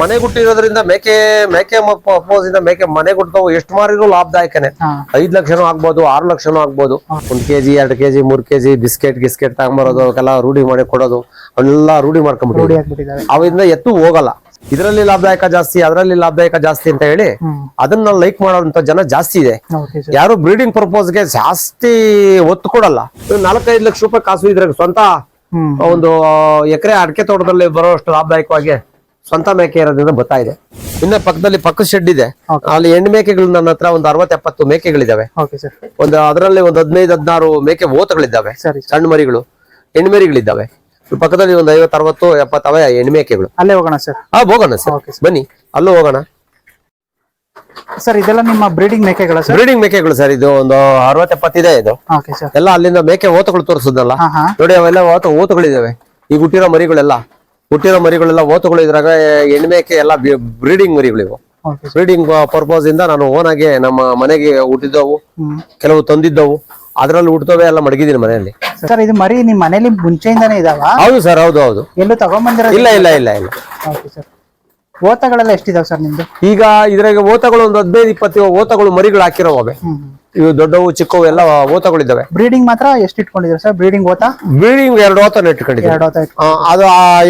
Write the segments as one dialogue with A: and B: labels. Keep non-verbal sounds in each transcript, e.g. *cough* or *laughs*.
A: ಮನೆ ಗುಟ್ಟಿರೋದ್ರಿಂದ ಮೇಕೆ ಮೇಕೆ ಅಪೋಸ್ ಇಂದ ಮೇಕೆ ಮನೆ ಗುಟ್ಟವು ಎಷ್ಟು ಮಾರಿದ್ರು ಲಾಭದಾಯಕನೆ. ಐದ್ ಲಕ್ಷನೂ ಆಗ್ಬೋದು ಆರು ಲಕ್ಷನೂ ಆಗ್ಬೋದು. ಒಂದ್ ಕೆಜಿ ಎರಡ್ ಕೆಜಿ ಮೂರ್ ಕೆಜಿ ಬಿಸ್ಕೆಟ್ ಗಿಸ್ಕೆಟ್ ತಗೊಂಬರೋದು ಅವಕ್ಕೆಲ್ಲ ರೂಢಿ ಮಾಡಿ ಕೊಡೋದು ಅವನ್ನೆಲ್ಲ ರೂಢಿ ಮಾಡ್ಕೊಂಡ್ಬಿಟ್ಟು
B: ಅವರಿಂದ
A: ಅವಿಂದ ಎತ್ತು ಹೋಗಲ್ಲ. ಇದರಲ್ಲಿ ಲಾಭದಾಯಕ ಜಾಸ್ತಿ ಅದರಲ್ಲಿ ಲಾಭದಾಯಕ ಜಾಸ್ತಿ ಅಂತ ಹೇಳಿ ಅದನ್ನ ಲೈಕ್ ಮಾಡೋಂತ ಜನ ಜಾಸ್ತಿ ಇದೆ. ಯಾರು ಬ್ರೀಡಿಂಗ್ ಪರ್ಪೋಸ್ಗೆ ಜಾಸ್ತಿ ಒತ್ತು ಕೊಡಲ್ಲ. ನಾಲ್ಕೈದು ಲಕ್ಷ ರೂಪಾಯಿ ಕಾಸು ಇದ್ರೆ ಸ್ವಂತ ಒಂದು ಎಕರೆ ಅಡಕೆ ತೋಟದಲ್ಲಿ ಬರೋಷ್ಟು ಲಾಭದಾಯಕವಾಗಿ ಸ್ವಂತ ಮೇಕೆ ಇರೋದ್ರಿಂದ ಬರ್ತಾ ಇದೆ. ಇನ್ನ ಪಕ್ಕದಲ್ಲಿ ಪಕ್ಕದ ಶೆಡ್ ಇದೆ. ಅಲ್ಲಿ ಹೆಣ್ಣು ಮೇಕೆಗಳು ನನ್ನ ಹತ್ರ ಒಂದು ಅರವತ್ ಎಪ್ಪತ್ತು ಮೇಕೆಗಳಿದಾವೆ ಒಂದು ಅದರಲ್ಲಿ ಒಂದು ಹದಿನೈದು ಹದಿನಾರು ಮೇಕೆ ಓತಗಳಿದ್ದಾವೆ ಸಣ್ಣ ಮರಿಗಳು ಹೆಣ್ಮರಿಗಳಿದ್ದಾವೆ ಪಕ್ಕದಲ್ಲಿ ಒಂದು ಐವತ್ತು ಅರವತ್ತು ಎಪ್ಪತ್ತವೆ ಹೆಣ್ಣು ಮೇಕೆಗಳು.
B: ಅಲ್ಲೇ ಹೋಗೋಣ ಸರ್
A: ಹಾ ಹೋಗೋಣ ಸರ್ ಬನ್ನಿ ಅಲ್ಲೂ ಹೋಗೋಣ.
B: ಸರ್ ಇದೆಲ್ಲ ನಿಮ್ಮ ಬ್ರೀಡಿಂಗ್ ಮೇಕೆಗಳ ಸರ್
A: ಬ್ರೀಡಿಂಗ್ ಮೇಕೆಗಳು ಸರ್ ಇದು ಒಂದು ಅರವತ್ ಎಪ್ಪತ್ತಿದೆ ಇದು. ಎಲ್ಲ ಅಲ್ಲಿಂದ ಮೇಕೆ ಓತಗಳು
B: ಹಾ
A: ನೋಡಿ ಅವೆಲ್ಲ ಓತ ಓತುಗಳಿದಾವೆ ಈ ಹುಟ್ಟಿರೋ ಮರಿಗಳೆಲ್ಲ. ಹುಟ್ಟಿರೋ ಮರಿಗಳೆಲ್ಲ ಓತುಗಳು ಇದ್ರಾಗ ಹೆಣ್ಮೇಕೆ ಎಲ್ಲ ಬ್ರೀಡಿಂಗ್ ಮರಿಗಳು ಇವು
B: ಓಕೆ ಸರ್
A: ಬ್ರೀಡಿಂಗ್ ಪರ್ಪಸ್ ಇಂದ ನಾನು ಓನ್ ಆಗಿ ನಮ್ಮ ಮನೆಗೆ ಹುಟ್ಟಿದ್ದವು ಕೆಲವು ತಂದಿದ್ದವು. ಅದ್ರಲ್ಲಿ ಹುಟ್ಟದವೆ ಎಲ್ಲ ಮಡಗಿದ್ದೀನಿ ಮನೆಯಲ್ಲಿ.
B: ಸರ್ ಇದು ಮರಿ ನಿಮ್ ಮನೇಲಿ ಮುಂಚೆಯಿಂದಾನೇ ಇದಾವ?
A: ಹೌದು ಸರ್ ಹೌದು ಹೌದು.
B: ಎಲ್ಲೂ ತಗೊಂಬಂದಿರೋ
A: ಇಲ್ಲ ಇಲ್ಲ? ಇಲ್ಲ ಇಲ್ಲ
B: ಓಕೆ ಸರ್ ಓತಗಳೆಲ್ಲ ಎಷ್ಟಿದಾವ ಸರ್ ನಿಮ್ದು?
A: ಈಗ ಇದ್ರಾಗ ಓತಗಳು ಒಂದು ಹದಿನೈದು ಇಪ್ಪತ್ತು ಓತಗಳು ಮರಿಗಳು ಹಾಕಿರೋವೆ ಇವು ದೊಡ್ಡವು ಚಿಕ್ಕವು ಎಲ್ಲ ಓತಗಳಿದ್ದಾವೆ.
B: ಬ್ರೀಡಿಂಗ್ ಮಾತ್ರ ಎಷ್ಟು ಇಟ್ಕೊಂಡಿದ್ರೆ ಸರ್ ಬ್ರೀಡಿಂಗ್ ಓತ?
A: ಬ್ರೀಡಿಂಗ್ ಎರಡು ಓತನ ಇಟ್ಕೊಂಡಿದ್ದೆ
B: ಎರಡು ಓತ
A: ಅದು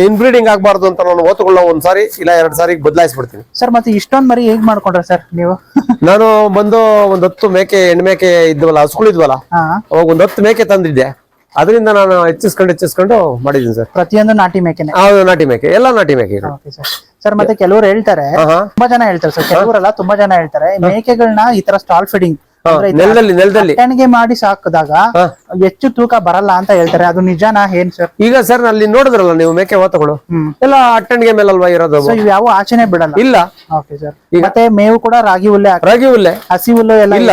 A: ಇನ್ ಬ್ರೀಡಿಂಗ್ ಆಗ್ಬಾರ್ದು ಅಂತ ನಾನು ಓತಗಳನ್ನ ಒಂದ್ ಸಾರಿ ಇಲ್ಲ ಎರಡ್ ಸಾರಿ ಬದಲಾಯಿಸ್ಬಿಡ್ತೀನಿ.
B: ಸರ್ ಮತ್ತೆ ಇಷ್ಟೊಂದ್ ಮರಿ ಹೇಗ್ ಮಾಡ್ಕೊಂಡ್ರೆ ಸರ್ ನೀವು? *laughs*
A: ನಾನು ಬಂದು ಒಂದ್ ಹತ್ತು ಮೇಕೆ ಹೆಣ್ಣು ಮೇಕೆ ಇದ್ವಲ್ಲ ಹಸುಗಳಿದ್ವಲ್ಲ ಅವಾಗ ಒಂದ್ ಹತ್ತು ಮೇಕೆ ತಂದಿದ್ದೆ. ಅದರಿಂದ ನಾನು ಹೆಚ್ಚಿಸ್ಕೊಂಡು ಹೆಚ್ಚಿಸ್ಕೊಂಡು ಮಾಡಿದ್ದೀನಿ ಸರ್
B: ಪ್ರತಿಯೊಂದು ನಾಟಿ ಮೇಕೆನೆ?
A: ಹೌದು ನಾಟಿ ಮೇಕೆ ಎಲ್ಲ ನಾಟಿ ಮೇಕೆ
B: ಸರ್ ಸರ್ ಮತ್ತೆ ಕೆಲವರು ಹೇಳ್ತಾರೆ ತುಂಬಾ ಜನ ಹೇಳ್ತಾರೆ ಸರ್ ಕೆಲವರೆಲ್ಲ ತುಂಬಾ ಜನ ಹೇಳ್ತಾರೆ ಮೇಕೆಗಳನ್ನ ಈ ತರ ಸ್ಟಾಲ್ ಫೀಡಿಂಗ್
A: ನೆಲದಲ್ಲಿ ನೆಲದಲ್ಲಿ.
B: ಕಟ್ಟಣಿಗೆ ಮಾಡಿ ಸಾಕಿದಾಗ ಹೆಚ್ಚು ತೂಕ ಬರಲ್ಲ ಅಂತ ಹೇಳ್ತಾರೆ. ಅದು ನಿಜನಾ ಏನ್ ಸರ್
A: ಈಗ ಸರ್ ಅಲ್ಲಿ ನೋಡಿದ್ರಲ್ಲ ನೀವು ಮೇಕೆ ಓತಗಳು
B: ಹ್ಮ್.
A: ಎಲ್ಲ ಅಟ್ಟಣಿಗೆ ಮೇಲಲ್ವಾ ಇರೋದು
B: ಯಾವ ಆಚೆನೆ ಬಿಡಲ್ಲ.
A: ಇಲ್ಲ.
B: ಓಕೆ ಸರ್ ಮತ್ತೆ ಮೇವು ಕೂಡ ರಾಗಿ ಹುಲ್ಲೆ
A: ರಾಗಿ ಹುಲ್ಲೆ.
B: ಹಸಿ ಹುಲ್ಲು ಎಲ್ಲ
A: ಇಲ್ಲ.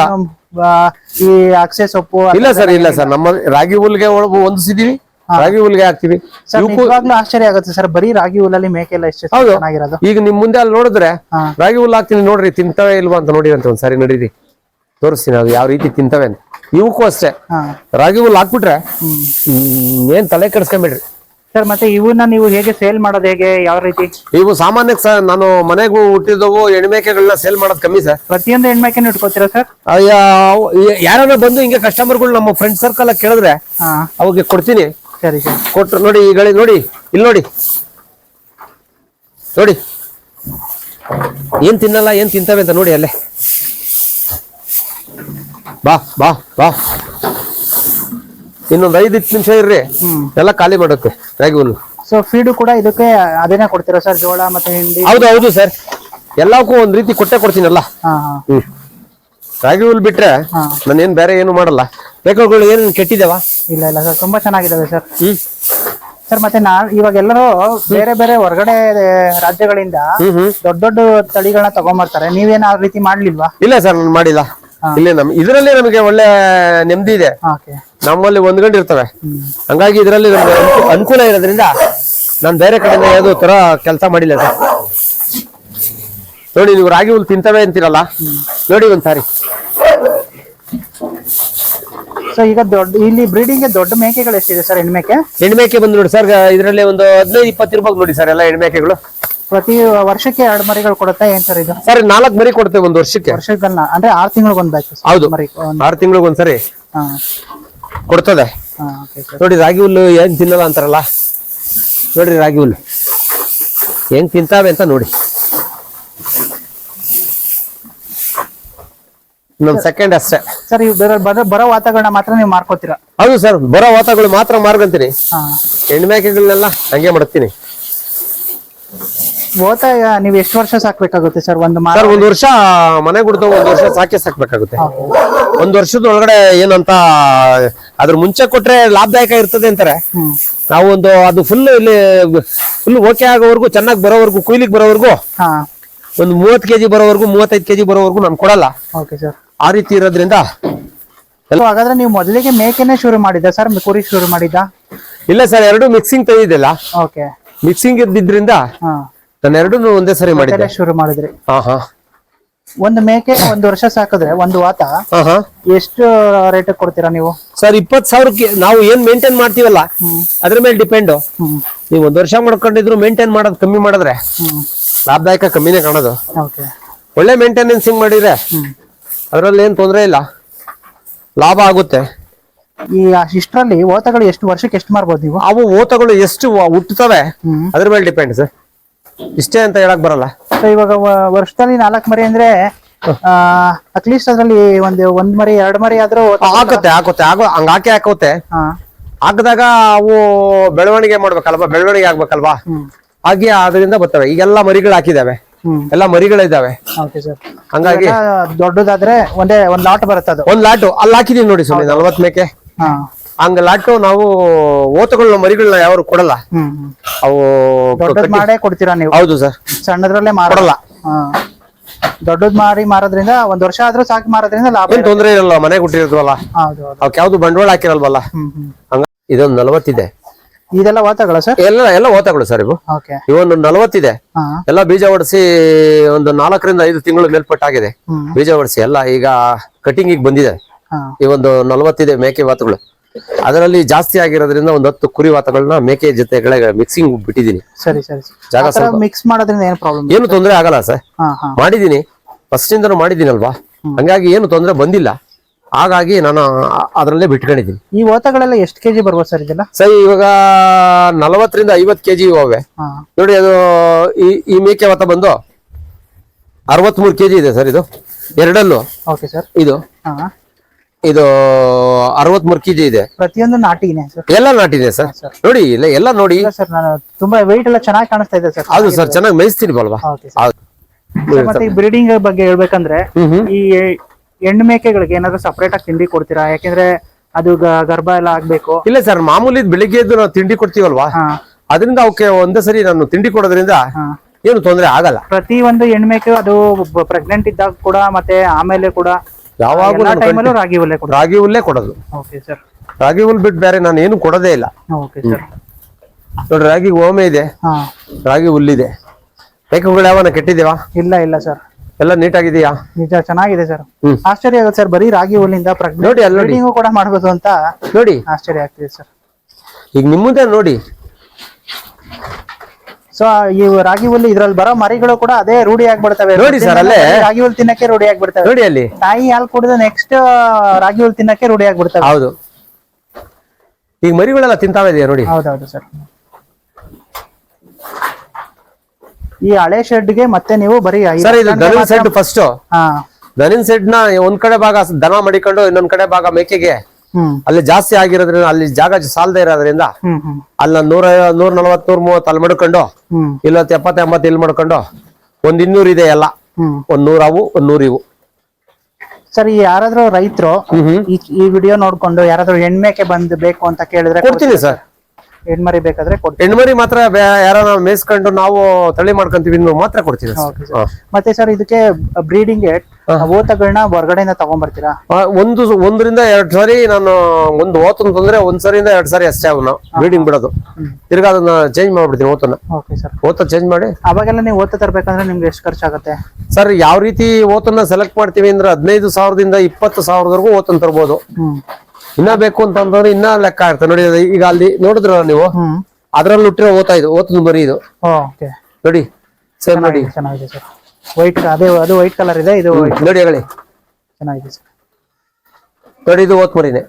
B: ಈ ಅಕ್ಷೆ ಸೊಪ್ಪು
A: ಇಲ್ಲ ಸರ್ ಇಲ್ಲ ಸರ್ ನಮ್ಮ ರಾಗಿ ಹುಲ್ಗೆ ಹೊಂದಿಸಿದೀವಿ. ರಾಗಿ ಹುಲ್ಗೆ ಹಾಕ್ತಿವಿ.
B: ಆಶ್ಚರ್ಯ ಆಗುತ್ತೆ ಸರ್ ಬರೀ ರಾಗಿ ಹುಲ್ಲಲ್ಲಿ ಮೇಕೆ ಎಲ್ಲ ಎಷ್ಟು. ಚೆನ್ನಾಗಿರೋದು.
A: ಈಗ ನಿಮ್ ಮುಂದೆ ಅಲ್ಲಿ ನೋಡಿದ್ರೆ ರಾಗಿ ಹುಲ್ಲು ಹಾಕ್ತೀನಿ ನೋಡ್ರಿ ತಿಂತಾವೆ ಇಲ್ವಾ ಅಂತ ನೋಡಿ ಅಂತ ಒಂದ್ಸಾರಿ ನಡೀರಿ. ತೋರಿಸ್ತೀನಿ ಅದು ಯಾವ ರೀತಿ ತಿಂತವೆ ಅಂತ. ಇವಕ್ಕೂ ಅಷ್ಟೇ. ರಾಗಿ ಹುಲ್ ಹಾಕ್ಬಿಟ್ರೆ ಏನ್ ತಲೆ ಕೆಡಿಸ್ಕೊಂಬಿಡ್ರಿ.
B: ಸರ್ ಮತ್ತೆ ಇವನ್ನ ನೀವು ಹೇಗೆ ಸೇಲ್ ಮಾಡೋದು ಹೇಗೆ ಯಾವ ರೀತಿ?
A: ಇವು ಸಾಮಾನ್ಯ ಸರ್ ನಾನು ಮನೆಗೂ ಹುಟ್ಟಿದವು ಎಣ್ಮೇಕೆಗಳನ್ನ ಸೇಲ್ ಮಾಡೋದು ಕಮ್ಮಿ ಸರ್.
B: ಪ್ರತಿಯೊಂದು ಹೆಣ್ಮೇಕೆ ಇಟ್ಕೋತೀರಾ ಸರ್?
A: ಯಾರನ್ನ ಬಂದು ಹಿಂಗೆ ಕಸ್ಟಮರ್ಗಳು ನಮ್ಮ ಫ್ರೆಂಡ್ ಸರ್ಕಲ್ ಕೇಳಿದ್ರೆ ಅವಾಗ ಕೊಡ್ತೀನಿ.
B: ಸರಿ ಸರ್.
A: ಕೊಟ್ರು ನೋಡಿ ಈ ಗಳಿ ನೋಡಿ ಇಲ್ಲಿ ನೋಡಿ. ನೋಡಿ. ಏನ್ ತಿನ್ನಲ್ಲ ಏನ್ ತಿಂತವೆ ಅಂತ ನೋಡಿ ಅಲ್ಲೇ. ಬಾ ಬಾ ಬಾ. ಇನ್ನೊಂದ್ ಐದ್ ಇಟ್ಟು ನಿಮಿಷ ಇರ್ರಿ. ಎಲ್ಲ ಖಾಲಿ ಮಾಡುತ್ತೆ ರಾಗಿ ಹುಲ್ಲು.
B: ಸೊ ಫೀಡು ಕೂಡ ಇದಕ್ಕೆ ಅದೇನೇ ಕೊಡ್ತೀರಾ ಸರ್? ಜೋಳ ಮತ್ತೆ ಹಿಂಡಿ?
A: ಹೌದು ಹೌದು ಸರ್. ಎಲ್ಲಕ್ಕೂ ಒಂದ್ ರೀತಿ ಕೊಟ್ಟೆ ಕೊಡ್ತೀನಲ್ಲ.
B: ಹಾ ಹಾ.
A: ಹ್ಮ್. ರಾಗಿ ಹುಲ್ ಬಿಟ್ರೆ
B: ನಾನು
A: ಏನ್ ಬೇರೆ ಏನು ಮಾಡಲ್ಲ. ಬೇಕಾಗಳು ಏನ್ ಕೆಟ್ಟಿದ್ದೇವ
B: ಇಲ್ಲ ಇಲ್ಲ ಸರ್. ತುಂಬಾ ಚೆನ್ನಾಗಿದ್ದಾವೆ ಸರ್.
A: ಹ್ಮ್.
B: ಸರ್ ಮತ್ತೆ ನಾ ಇವಾಗ ಎಲ್ಲರೂ ಬೇರೆ ಬೇರೆ ಹೊರಗಡೆ ರಾಜ್ಯಗಳಿಂದ
A: ಹ್ಮ್ ಹ್ಮ್.
B: ದೊಡ್ಡ ದೊಡ್ಡ ತಳಿಗಳನ್ನ ತಗೊಂಡ್ಬರ್ತಾರೆ ನೀವೇನ್ ಆ ರೀತಿ ಮಾಡ್ಲಿಲ್ವಾ?
A: ಇಲ್ಲ ಸರ್ ನಾನು ಮಾಡಿಲ್ಲ. ಇಲ್ಲೇ ನಮ್ ಇದರಲ್ಲಿ ನಮಗೆ ಒಳ್ಳೆ ನೆಮ್ಮದಿ ಇದೆ. ನಮ್ಮಲ್ಲಿ ಒಂದ್ ಗಂಟೆ ಇರ್ತವೆ ಹಂಗಾಗಿ ಇದರಲ್ಲಿ ನಮ್ಗೆ ಅನುಕೂಲ ಇರೋದ್ರಿಂದ ನಾನು ಬೇರೆ ಕಡೆಯಿಂದ ಯಾವ್ದು ತರ ಕೆಲಸ ಮಾಡಿಲ್ಲ ಸರ್. ನೋಡಿ ನೀವು ರಾಗಿ ಹುಲ್ ತಿಂತವೆ ಅಂತೀರಲ್ಲ? ನೋಡಿ ಒಂದ್ಸಾರಿ.
B: ಸೊ ಈಗ ದೊಡ್ಡ ಇಲ್ಲಿ ಬ್ರೀಡಿಂಗ್ ದೊಡ್ಡ ಮೇಕೆಗಳು ಎಷ್ಟಿದೆ ಸರ್ ಹೆಣ್ಮೇಕೆ?
A: ಹೆಣ್ಮೇಕೆ ಬಂದು ನೋಡಿ ಸರ್ ಇದರಲ್ಲಿ ಒಂದು ಹದಿನೈದು ಇಪ್ಪತ್ತು ರೂಪಾಯಿ ನೋಡಿ ಸರ್ ಎಲ್ಲ ಹೆಣ್ಮೇಕೆಗಳು.
B: ಪ್ರತಿ ವರ್ಷಕ್ಕೆ ಎರಡು ಮರಿಗಳು ಕೊಡುತ್ತೆ ಏನ್ ಸರ್ ಇದು?
A: ಸರ್ ನಾಲ್ಕು ಮರಿ ಕೊಡ್ತೇವೆ ಒಂದು ವರ್ಷಕ್ಕೆ.
B: ವರ್ಷಕ್ಕಲ್ಲ ಅಂದ್ರೆ ಆರು ತಿಂಗಳಿಗೆ ಒಂದ್ ಬ್ಯಾಚ್
A: ಹೌದು.
B: ಮರಿ ಒಂದ್-
A: ಆರು ತಿಂಗಳಿಗೆ ಒಂದ್ಸರಿ
B: ಹಾ.
A: ಕೊಡ್ತದೆ.
B: ಹಾ
A: ನೋಡಿ ರಾಗಿ ಹುಲ್ಲು ಹೆಂಗ್ ತಿನ್ನಲ್ಲ ಅಂತಾರಲ್ಲ? ನೋಡ್ರಿ ರಾಗಿ ಹುಲ್ಲು. ಹೆಂಗ್ ತಿಂತಾವೆ ಅಂತ ನೋಡಿ. ಇನ್ನೊಂದು ಸೆಕೆಂಡ್ ಅಷ್ಟೇ.
B: ಸರ್ ಇವ್ ಬೇರೆ ಬರೋ ಬರೋ ವಾತಾವರಣ ಮಾತ್ರ ನೀವು ಮಾರ್ಕೋತೀರಾ?
A: ಹೌದು ಸರ್ ಬರೋ ವಾತಾವರಣ ಮಾತ್ರ ಮಾರ್ಗಂತೀನಿ
B: ಹಾ.
A: ಹೆಣ್ಮೇಕೆಗಳನ್ನೆಲ್ಲ ಹಂಗೆ ಮಾಡ್ತೀನಿ
B: ಓತ ನೀವು ಎಷ್ಟು ವರ್ಷ ಸಾಕ್ಬೇಕಾಗುತ್ತೆ ಸರ್? ಒಂದು ಮಾರ
A: ಸರ್ ಒಂದ್ ವರ್ಷ ಮನೆ ಗುಡ್ದು ಒಂದ್ ವರ್ಷ ಸಾಕೆ ಸಾಕ್ಬೇಕಾಗುತ್ತೆ. ಒಂದ್ ವರ್ಷದ ಒಳಗಡೆ ಏನಂತ ಅದ್ರ ಮುಂಚೆ ಕೊಟ್ರೆ ಲಾಭದಾಯಕ ಇರ್ತದೆ ಅಂತಾರೆ.
B: ನಾವೊಂದು
A: ನಾವು ಒಂದು ಅದು ಫುಲ್ ಇಲ್ಲಿ ಫುಲ್ ಓಕೆ ಆಗೋವರೆಗೂ ಚೆನ್ನಾಗಿ ಬರೋವರೆಗೂ ಕುಯ್ಲಿಕ್ಕೆ ಬರೋವರೆಗೂ
B: ಹಾ.
A: ಒಂದು ಮೂವತ್ ಕೆಜಿ ಬರೋವರೆಗೂ ಮೂವತ್ತೈದು ಕೆಜಿ ಬರೋವರೆಗೂ ನಾನು ಕೊಡಲ್ಲ.
B: ಓಕೆ ಸರ್
A: ಆ ರೀತಿ ಇರೋದ್ರಿಂದ
B: ಹಾಗಾದ್ರೆ ನೀವು ಮೊದಲಿಗೆ ಮೇಕೆನೆ ಶುರು ಮಾಡಿದ್ದ ಸರ್? ಕುರಿ ಶುರು ಮಾಡಿದ್ದ
A: ಇಲ್ಲ ಸರ್ ಎರಡು ಮಿಕ್ಸಿಂಗ್ ತೆಗೆದಿಲ್ಲ
B: ಓಕೆ
A: ಮಿಕ್ಸಿಂಗ್ ಇದ್ದಿದ್ರಿಂದ
B: ಹಾ.
A: ನಾನು ಎರಡನ್ನೂ ಒಂದೇ ಸರಿ
B: ಮಾಡಿದ್ರೆ ಶುರು ಮಾಡಿದ್ರಿ.
A: ಹಾ ಹಾ
B: ಒಂದು ಮೇಕೆ ಒಂದು ವರ್ಷ ಸಾಕಿದ್ರೆ ಒಂದು ವಾತ
A: ಹಾ ಹಾ
B: ಎಷ್ಟು ರೇಟ್ ಕೊಡ್ತೀರಾ ನೀವು?
A: ಸರ್ ಇಪ್ಪತ್ ಸಾವಿರಕ್ಕೆ ನಾವು ಏನ್ ಮೇಂಟೈನ್ ಮಾಡ್ತೀವಲ್ಲ ಅದ್ರ ಮೇಲೆ ಡಿಪೆಂಡ್ ನೀವು ಒಂದ್ ವರ್ಷ ಮಾಡ್ಕೊಂಡಿದ್ರು ಮೇಂಟೈನ್ ಮಾಡೋದು ಕಮ್ಮಿ ಮಾಡಿದ್ರೆ ಲಾಭದಾಯಕ ಕಮ್ಮಿನೇ ಕಾಣೋದು.
B: ಓಕೆ.
A: ಒಳ್ಳೆ ಮೇಂಟೆನೆನ್ಸಿಂಗ್ ಮಾಡಿದ್ರೆ ಅದ್ರಲ್ಲಿ ಏನ್ ತೊಂದರೆ ಇಲ್ಲ. ಲಾಭ ಆಗುತ್ತೆ.
B: ಈ ಇಷ್ಟರಲ್ಲಿ ಓತಗಳು ಎಷ್ಟು ವರ್ಷಕ್ಕೆ ಎಷ್ಟು ಮಾರ್ಬೋದು ನೀವು?
A: ಅವು ಓತಗಳು ಎಷ್ಟು ಹುಟ್ಟುತ್ತವೆ ಅದ್ರ ಮೇಲೆ ಡಿಪೆಂಡ್ ಸರ್. ಇಷ್ಟೇ ಅಂತ ಹೇಳಕ್ ಬರಲ್ಲ.
B: ಸೊ ಇವಾಗ ವ- ವರ್ಷದಲ್ಲಿ ನಾಲ್ಕು ಮರಿ ಅಂದ್ರೆ ಅಟ್ಲೀಸ್ಟ್ ಅದ್ರಲ್ಲಿ ಒಂದು ಒಂದ್ ಮರಿ ಎರಡ್ ಮರಿ ಆದ್ರೂ ಆಗುತ್ತೆ
A: ಹಾಕುತ್ತೆ ಹಾಕುತ್ತೆ ಆಗೋ ಹಂಗ ಹಾಕಿ ಹಾಕುತ್ತೆ
B: ಹಾ.
A: ಹಾಕಿದಾಗ ಅವು ಬೆಳವಣಿಗೆ ಮಾಡ್ಬೇಕಲ್ವಾ? ಬೆಳವಣಿಗೆ ಆಗ್ಬೇಕಲ್ವಾ? ಹಾಗೆ ಅದರಿಂದ ಬರ್ತವೆ. ಈಗೆಲ್ಲ ಮರಿಗಳು ಹಾಕಿದಾವೆ.
B: ಎಲ್ಲಾ
A: ಎಲ್ಲ ಮರಿಗಳಿದಾವೆ.
B: ಓಕೆ ಸರ್
A: ಹಂಗಾಗಿ
B: ದೊಡ್ಡದಾದ್ರೆ ಒಂದೇ ಒಂದ್ ಲಾಟ್ ಬರುತ್ತೆ ಅದು.
A: ಒಂದ್ ಲಾಟು ಅಲ್ಲಿ ಹಾಕಿದೀವಿ ನೋಡಿ ಸುಮ್ಮನೆ ನಲ್ವತ್ ಮೇಕೆ.
B: ಹಾ.
A: ಹಂಗ ಲಾಟು ನಾವು ಓತುಗಳನ್ನ ಮರಿಗಳನ್ನ ಯಾರು ಕೊಡಲ್ಲ. ಅವು
B: ದೊಡ್ಡದ್ ಮಾಡೇ ಕೊಡ್ತೀರಾ ನೀವು?
A: ಹೌದು ಸರ್.
B: ಸಣ್ಣದ್ರಲ್ಲೇ ಮಾರಲ್ಲ ಹಾ. ದೊಡ್ಡದ್ ಮಾಡಿ ಮಾರೋದ್ರಿಂದ ಒಂದ್ ವರ್ಷ ಆದ್ರೂ ಸಾಕಿ ಮಾರೋದ್ರಿಂದ ಲಾಭ
A: ಏನ್ ತೊಂದ್ರೆ ಇರಲ್ಲ ಮನೆ ಕೊಟ್ಟಿರೋದ್ವಲ್ಲ
B: ಹೌದು ಹೌದು.
A: ಅವಕ್ಕೆ ಯಾವ್ದು ಬಂಡವಾಳ ಹಾಕಿರಲ್ವಲ್ಲ.
B: ಹ್ಮ್ ಹ್ಮ್.
A: ಹಂಗ ಇದೊಂದು ನಲವತ್ತಿದೆ.
B: ಇದೆಲ್ಲ ಓತಗಳ ಸರ್?
A: ಎಲ್ಲ ಎಲ್ಲ ಓತಗಳು ಸರ್ ಇವು.
B: ಓಕೆ.
A: ಇವೊಂದು ನಲವತ್ತಿದೆ.
B: ಹಾ.
A: ಎಲ್ಲ ಬೀಜ ಹೊಡಿಸಿ ಒಂದು ನಾಲ್ಕರಿಂದ ಐದು ತಿಂಗಳು ಮೇಲ್ಪಟ್ಟಾಗಿದೆ.
B: ಹ್ಮ್.
A: ಬೀಜ ಹೊಡಿಸಿ ಎಲ್ಲ ಈಗ ಕಟಿಂಗ್ ಬಂದಿದೆ.
B: ಹಾ.
A: ಈ ಒಂದು ನಲವತ್ತಿದೆ ಮೇಕೆ ವಾತಗಳು. ಅದರಲ್ಲಿ ಜಾಸ್ತಿ ಆಗಿರೋದ್ರಿಂದ ಒಂದು ಹತ್ತು ಕುರಿ ವಾತಗಳನ್ನ ಮೇಕೆ ಜೊತೆ ಮಿಕ್ಸಿಂಗ್ ಬಿಟ್ಟಿದ್ದೀನಿ.
B: ಸರಿ ಸರಿ
A: ಜಾಗ
B: ಮಿಕ್ಸ್ ಮಾಡೋದ್ರಿಂದ ಏನು ಪ್ರಾಬ್ಲಮ್
A: ಏನು ತೊಂದರೆ ಆಗಲ್ಲ ಸರ್.
B: ಹಾ ಹಾ.
A: ಮಾಡಿದೀನಿ ಫಸ್ಟ್ ಇಂದನೂ ಅಲ್ವಾ ಹಂಗಾಗಿ ಏನು ತೊಂದರೆ ಬಂದಿಲ್ಲ. ಹಾಗಾಗಿ ನಾನು ಆ- ಅದರಲ್ಲೇ ಬಿಟ್ಕೊಂಡಿದ್ದೀನಿ.
B: ಈ ಓತಗಳೆಲ್ಲ ಎಷ್ಟು ಕೆಜಿ ಬರ್ಬೋದು ಸರ್ ಇದೆಲ್ಲ?
A: ಸರ್ ಇವಾಗ ನಲವತ್ತರಿಂದ ಐವತ್ತು ಕೆಜಿ ಇವೆ.
B: ಹಾ.
A: ನೋಡಿ ಅದು ಈ ಈ ಮೇಕೆ ವಾತ ಬಂದು ಅರವತ್ಮೂರು ಕೆಜಿ ಇದೆ ಸರ್ ಇದು. ಎರಡಲ್ಲೂ.
B: ಓಕೆ ಸರ್
A: ಇದು.
B: ಹಾ.
A: ಇದು ಅರವತ್ಮೂರು ಕೆಜಿ ಇದೆ.
B: ಪ್ರತಿಯೊಂದು ನಾಟಿನೇ ಸರ್.
A: ಎಲ್ಲ ನಾಟಿದೆ ಸರ್. ನೋಡಿ ಇಲ್ಲ ಎಲ್ಲ ನೋಡಿ.
B: ಸರ್ ನಾನು ತುಂಬಾ weight ಎಲ್ಲ ಚೆನ್ನಾಗಿ ಕಾಣಿಸ್ತಾ ಇದೆ ಸರ್.
A: ಹೌದು ಸರ್ ಚೆನ್ನಾಗಿ ಮೇಯಿಸ್ತೀನಿ ಬಲ್ವಾ
B: ಮತ್ತೆ ಬ್ರೀಡಿಂಗ್ ಬಗ್ಗೆ ಹೇಳ್ಬೇಕಂದ್ರೆ ಈ ಹೆಣ್ಣು ಮೇಕೆಗಳಿಗೆ ಏನಾದ್ರು ಸಪರೇಟ್ ಆಗಿ ತಿಂಡಿ ಕೊಡ್ತೀರಾ? ಯಾಕೆಂದ್ರೆ ಅದು ಗರ್ಭ ಎಲ್ಲ ಆಗ್ಬೇಕು.
A: ಇಲ್ಲ ಸರ್ ಮಾಮೂಲಿ ಬೆಳಿಗ್ಗೆ ಎದ್ದು ನಾವು ತಿಂಡಿ ಕೊಡ್ತೀವಲ್ವಾ? ಅದರಿಂದ ಅವಕ್ಕೆ ಒಂದೇ ಸರಿ ನಾನು ತಿಂಡಿ ಕೊಡೋದ್ರಿಂದ ಏನು ತೊಂದರೆ ಆಗಲ್ಲ.
B: ಪ್ರತಿ ಒಂದು ಹೆಣ್ಮೇಕೆ ಅದು ಪ್ರೆಗ್ನೆಂಟ್ ಇದ್ದಾಗ ಕೂಡ ಮತ್ತೆ ಆಮೇಲೆ ಕೂಡ
A: ಯಾವಾಗೂ
B: ಟೈಮಲ್ಲೂ ರಾಗಿ ಹುಲ್ಲೆ ಕೊಡ
A: ರಾಗಿ ಹುಲ್ಲೇ ಕೊಡೋದು.
B: ಓಕೆ ಸರ್
A: ರಾಗಿ ಹುಲ್ ಬಿಟ್ಟು ಬೇರೆ ನಾನು ಏನು ಕೊಡೋದೇ ಇಲ್ಲ.
B: ಓಕೆ ಸರ್
A: ನೋಡಿ ರಾಗಿ ಓಮೆ ಇದೆ.
B: ಹಾ.
A: ರಾಗಿ ಹುಲ್ಲಿದೆ. ಮೇಕೆಗಳು ಯಾವನ ಕೆಟ್ಟಿದೇವಾ
B: ಇಲ್ಲ ಇಲ್ಲ ಸರ್
A: ಎಲ್ಲ ನೀಟಾಗಿದೆಯಾ
B: ನಿಜ ಚೆನ್ನಾಗಿದೆ ಸರ್
A: ಹ್ಮ್.
B: ಆಶ್ಚರ್ಯ ಆಗುತ್ತೆ ಸರ್ ಬರೀ ರಾಗಿ ಹುಲ್ಲಿಂದ
A: ನೋಡಿ ಅಲ್ಲಿ ನೋಡಿ.
B: ಬ್ರೀಡಿಂಗು ಕೂಡ ಮಾಡ್ಬೋದು ಅಂತ
A: ನೋಡಿ.
B: ಆಶ್ಚರ್ಯ ಆಗ್ತಿದೆ ಸರ್
A: ಈಗ ನಿಮ್ಮದೇ ನೋಡಿ.
B: ಸೊ ಈ ರಾಗಿ ಹುಲ್ಲು ಇದ್ರಲ್ಲಿ ಬರೋ ಮರಿಗಳು ಕೂಡ ಅದೇ ರೂಢಿ ಆಗ್ಬಿಡ್ತವೆ.
A: ನೋಡಿ ಸರ್ ಅಲ್ಲೇ.
B: ರಾಗಿ ಹುಲ್ ತಿನ್ನಕ್ಕೆ ರೂಢಿ ಆಗ್ಬಿಡ್ತವೆ.
A: ನೋಡಿ ಅಲ್ಲಿ.
B: ತಾಯಿ ಹಾಲು ಕುಡಿದ ನೆಕ್ಸ್ಟ್ ರಾಗಿ ಹುಲ್ ತಿನ್ನಕ್ಕೆ ರೂಢಿ ಆಗ್ಬಿಡ್ತವೆ.
A: ಹೌದು. ಈಗ ಮರಿಗಳೆಲ್ಲ ತಿಂತಾವೆ ಇದೆಯಾ ನೋಡಿ?
B: ಹೌದೌದು ಸರ್. ಈ ಹಳೆ ಶೆಡ್ಗೆ ಮತ್ತೆ ನೀವು ಬರೀ
A: ಸರ್ ಇದು ದನಿನ್ ಸೆಡ್ ಫಸ್ಟ್. ದನಿನ್ ಸೆಡ್ನ ಒಂದ್ ಕಡೆ ಭಾಗ ದನ ಮಡಿಕೊಂಡು ಇನ್ನೊಂದ್ ಕಡೆ ಭಾಗ ಮೇಕೆಗೆ. ಅಲ್ಲಿ ಜಾಸ್ತಿ ಆಗಿರೋದ್ರಿಂದ ಅಲ್ಲಿ ಜಾಗ ಸಾಲದೇ ಇರೋದ್ರಿಂದ ಅಲ್ಲ ನೂರ ನೂರ ನಲ್ವತ್ ನೂರ ಮೂವತ್ ಅಲ್ಲಿ ಮಡ್ಕೊಂಡು
B: ಹ್ಮ್.
A: ಇಲ್ಲ ಎಪ್ಪತ್ತ ಎಂಬತ್ತು ಇಲ್ಲಿ ಮಡ್ಕೊಂಡು ಒಂದ್ ಇನ್ನೂರ್ ಇದೆ ಎಲ್ಲ. ಒಂದ್ ನೂರ ಅವು ಒಂದ್ ನೂರ್ ಇವು.
B: ಸರ್ ಈ ಯಾರಾದ್ರೂ ರೈತರು ಈ ವಿಡಿಯೋ ನೋಡ್ಕೊಂಡು ಯಾರಾದ್ರೂ ಹೆಣ್ಮೇಕೆ ಬಂದ್ ಬೇಕು ಅಂತ ಕೇಳಿದ್ರೆ
A: ಕೊಡ್ತೀನಿ ಸರ್?
B: ಹೆಣ್ಮರಿ ಬೇಕಾದ್ರೆ
A: ಹೆಣ್ಮರಿ ಮಾತ್ರ ಯಾರು ಮೇಯಿಸ್ಕೊಂಡು ನಾವು ತಳಿ ಮಾಡ್ಕೊಂತೀವಿ ಇನ್ನು ಮಾತ್ರ ಕೊಡ್ತೀವಿ
B: Okay, sir. ಮತ್ತೆ ಸರ್ ಇದಕ್ಕೆ ಬ್ರೀಡಿಂಗ್ ಓತಗಳನ್ನ ಹೊರಗಡೆಯಿಂದ ತಗೊಂಡ್ಬರ್ತೀರಾ
A: ಆ, ಒಂದು ಒಂದರಿಂದ ಎರಡ್ ಸಾರಿ ನಾನು ಒಂದು ಓತು ಅಂತಂದ್ರೆ ಒಂದ್ ಸರಿಯಿಂದ ಎರಡ್ ಸಾರಿ ಅಷ್ಟೇ ಅವನು ಬ್ರೀಡಿಂಗ್ ಬಿಡೋದು. ತಿರ್ಗಾ ಅದನ್ನ ಚೇಂಜ್ ಮಾಡ್ಬಿಡ್ತೀನಿ ಓತನ್ನ.
B: Okay sir.
A: ಓತ ಚೇಂಜ್ ಮಾಡಿ.
B: ಅವಾಗೆಲ್ಲ ನೀವು ಓತ ತರ್ಬೇಕಂದ್ರೆ ನಿಮ್ಗೆ ಎಷ್ಟು ಖರ್ಚಾಗುತ್ತೆ?
A: ಸರ್ ಯಾವ ರೀತಿ ಓತನ್ನ ಸೆಲೆಕ್ಟ್ ಮಾಡ್ತೀವಿ ಅಂದ್ರೆ ಹದಿನೈದು ಸಾವಿರದಿಂದ ಇಪ್ಪತ್ತು ಸಾವಿರದವರೆಗೂ ಓತನ್ ತರ್ಬೋದು.
B: ಹ್ಮ್.
A: ಇನ್ನ ಬೇಕು ಅಂತಂದ್ರೆ ಇನ್ನ ಲೆಕ್ಕ ಇರ್ತದೆ ನೋಡಿ ಈಗ ಅಲ್ಲಿ ನೋಡಿದ್ರ ನೀವು? ಅದ್ರಲ್ಲಿ ಹುಟ್ಟಿರೋ ಓತಾ ಇದು ಓತದ ಮರಿ ಇದು.
B: ಓಕೆ.
A: ನೋಡಿ ಸೇಮ್ ನೋಡಿ.
B: ಚೆನ್ನಾಗಿದೆ ಸರ್. ವೈಟ್ ಅದೇ ಅದು ವೈಟ್ ಕಲರ್ ಇದೆ ಇದು
A: ನೋಡಿ ಹೇಳಿ.
B: ಚೆನ್ನಾಗಿದೆ ಸರ್.
A: ನೋಡಿ ಇದು ಓತ್ ಮರಿನೇ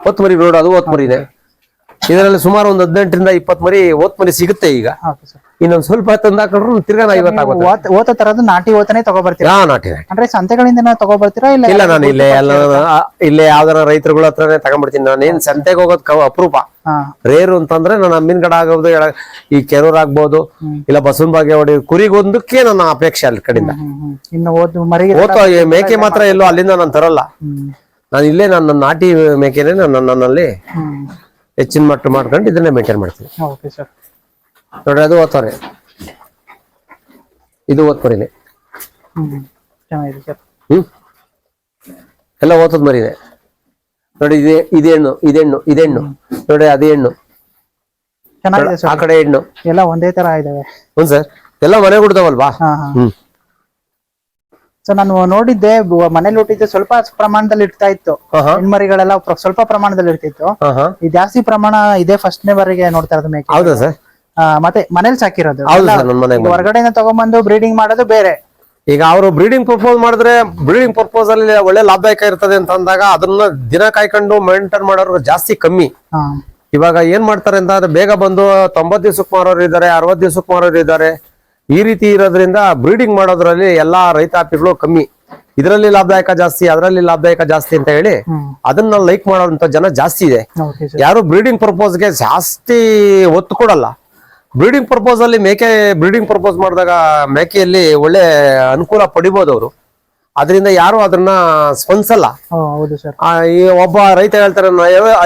A: ಓತ್ ಮರಿ ನೋಡು ಅದು ಓತ್ ಮರಿನೇ ಇದರಲ್ಲಿ ಸುಮಾರು ಒಂದು ಹದಿನೆಂಟರಿಂದ ಇಪ್ಪತ್ ಮರಿ ಓತ್ ಮರಿ ಸಿಗುತ್ತೆ ಈಗ. ಇನ್ನೊಂದ್ ಸ್ವಲ್ಪ ತಂದಾಕೊಂಡ್ರು ತಿರ್ಗಾ ಐವತ್ತಾಗುತ್ತೆ
B: ಓತ ತರದ್ದು ತರದು ನಾಟಿ ಓತನೇ ತಗೋಬರ್ತೀರಾ?
A: ನಾಟಿ
B: ಅಂದ್ರೆ ಸಂತೆಗಳಿಂದ ತಗೋಬರ್ತೀರಾ ಇಲ್ಲ
A: ಇಲ್ಲ ನಾನು ಇಲ್ಲೇ ಎಲ್ಲ ಇಲ್ಲೇ ಯಾವ್ದಾರ ರೈತರುಗಳ ಹತ್ರನೇ ತಗೊಂಡ್ಬಿಡ್ತೀನಿ. ನಾನು ಏನ್ ಸಂತೆಗೆ ಹೋಗೋದ್ ಅಪರೂಪ. ರೇರು ಅಂತಂದ್ರೆ ನಾನು ಅಮ್ಮಿನಗಡ ಆಗೋದು ಈ ಕೆರೂರ್ ಆಗ್ಬೋದು ಇಲ್ಲ ಬಸವನ್ ಬಾಗೇವಾಡಿ ಕುರಿಗೊಂದಕ್ಕೆ ನನ್ನ ಅಪೇಕ್ಷೆ ಅಲ್ಲಿ
B: ಕಡಿಂದ ಇನ್ನು
A: ಮೇಕೆ ಮಾತ್ರ ಎಲ್ಲೋ ಅಲ್ಲಿಂದ ನಾನು ತರಲ್ಲ. ನಾನು ಇಲ್ಲೇ ನನ್ನ ನಾಟಿ ಮೇಕೆನೆ ನಾನು ನನ್ನಲ್ಲಿ. ಹೆಚ್ಚಿನ ಮಟ್ಟ ಮಾಡ್ಕೊಂಡು ಇದನ್ನ ಮೇಂಟೈನ್ ಮಾಡ್ತೀವಿ.
B: ಓಕೆ ಸರ್
A: ನೋಡ್ರಿ ಅದು ಓದ್ತಾರೆ. ಇದು ಓದ್ಮರಿನೇ
B: ಹ್ಮ್ ಚೆನ್ನಾಗಿದೆ ಸರ್
A: ಹ್ಮ್. ಎಲ್ಲ ಓತದ್ ಮರಿನೇ. ನೋಡಿ ಇದೇ ಇದೆ ಇದೆಣ್ಣು ಇದೆ ಹೆಣ್ಣು ಇದೆ ಹೆಣ್ಣು. ನೋಡಿ ಅದೇ ಹೆಣ್ಣು.
B: ಚೆನ್ನಾಗಿದೆ
A: ಆ
B: ಸರ್
A: ಕಡೆ ಹೆಣ್ಣು.
B: ಎಲ್ಲ ಒಂದೇ ತರ ಇದಾವೆ.
A: ಹ್ಞೂ ಸರ್ ಎಲ್ಲ ಮನೆ ಕೊಡ್ತಾವಲ್ವಾ
B: ಹಾ ಹಾ.
A: ಹ್ಮ್.
B: ಸೊ ನಾನು ನೋಡಿದ್ದೆ ಮನೇಲಿ ಹುಟ್ಟಿದ್ದು ಸ್ವಲ್ಪ ಪ್ರಮಾಣದಲ್ಲಿ ಇರ್ತಾ ಇತ್ತು. ಹೆಣ್ಮರಿಗಳೆಲ್ಲ ಸ್ವಲ್ಪ ಪ್ರಮಾಣದಲ್ಲಿ ಇರ್ತಿತ್ತು. ಈ ಜಾಸ್ತಿ ಪ್ರಮಾಣ ಇದೇ ಫಸ್ಟ್ನೇ ಬಾರಿಗೆ ನೋಡ್ತಾ ಇರೋದು ಮೇಕೆ.
A: ಹೌದಾ ಸರ್?
B: ಮತ್ತೆ ಮನೇಲಿ ಸಾಕಿರೋದು. ಹೊರಗಡೆಯಿಂದ ತಗೊಂಡ್ಬಂದು ಬ್ರೀಡಿಂಗ್ ಮಾಡೋದು ಬೇರೆ.
A: ಈಗ ಅವರು ಬ್ರೀಡಿಂಗ್ ಪರ್ಪೋಸ್ ಮಾಡಿದ್ರೆ ಬ್ರೀಡಿಂಗ್ ಪ್ರಪೋಸ್ ಅಲ್ಲಿ ಒಳ್ಳೆ ಲಾಭದಾಯಕ ಇರ್ತದೆ ಅಂತ ಅಂದಾಗ ಅದನ್ನ ದಿನ ಕಾಯ್ಕೊಂಡು ಮೇಂಟೈನ್ ಮಾಡೋರು ಜಾಸ್ತಿ ಕಮ್ಮಿ. ಇವಾಗ ಏನ್ ಮಾಡ್ತಾರೆ ಅಂತ ಅಂದ್ರೆ ಬೇಗ ಬಂದು ತೊಂಬತ್ ದಿವ್ಸಕ್ಕೆ ಮಾರೋರು ಇದ್ದಾರೆ ಅರವತ್ ದಿವ್ಸಕ್ಕೆ ಮಾರೋರು ಇದ್ದಾರೆ. ಈ ರೀತಿ ಇರೋದ್ರಿಂದ ಬ್ರೀಡಿಂಗ್ ಮಾಡೋದ್ರಲ್ಲಿ ಎಲ್ಲಾ ರೈತಾಪಿಗಳು ಕಮ್ಮಿ. ಇದರಲ್ಲಿ ಲಾಭದಾಯಕ ಜಾಸ್ತಿ ಅದರಲ್ಲಿ ಲಾಭದಾಯಕ ಜಾಸ್ತಿ ಅಂತ ಹೇಳಿ ಅದನ್ನ ಲೈಕ್ ಮಾಡೋಂತ ಜನ ಜಾಸ್ತಿ ಇದೆ. ಯಾರು ಬ್ರೀಡಿಂಗ್ ಪರ್ಪೋಸ್ಗೆ ಜಾಸ್ತಿ ಒತ್ತು ಕೊಡಲ್ಲ. ಬ್ರೀಡಿಂಗ್ ಪರ್ಪೋಸ್ ಅಲ್ಲಿ ಮೇಕೆ ಬ್ರೀಡಿಂಗ್ ಪರ್ಪೋಸ್ ಮಾಡಿದಾಗ ಮೇಕೆಯಲ್ಲಿ ಒಳ್ಳೆ ಅನುಕೂಲ ಪಡಿಬೋದು ಅವರು. ಅದರಿಂದ ಯಾರು ಅದನ್ನ ಸ್ಪಂದಿಸಲ್ಲ.
B: ಹೌದು ಸರ್.
A: ಈ ಒಬ್ಬ ರೈತ ಹೇಳ್ತಾರೆ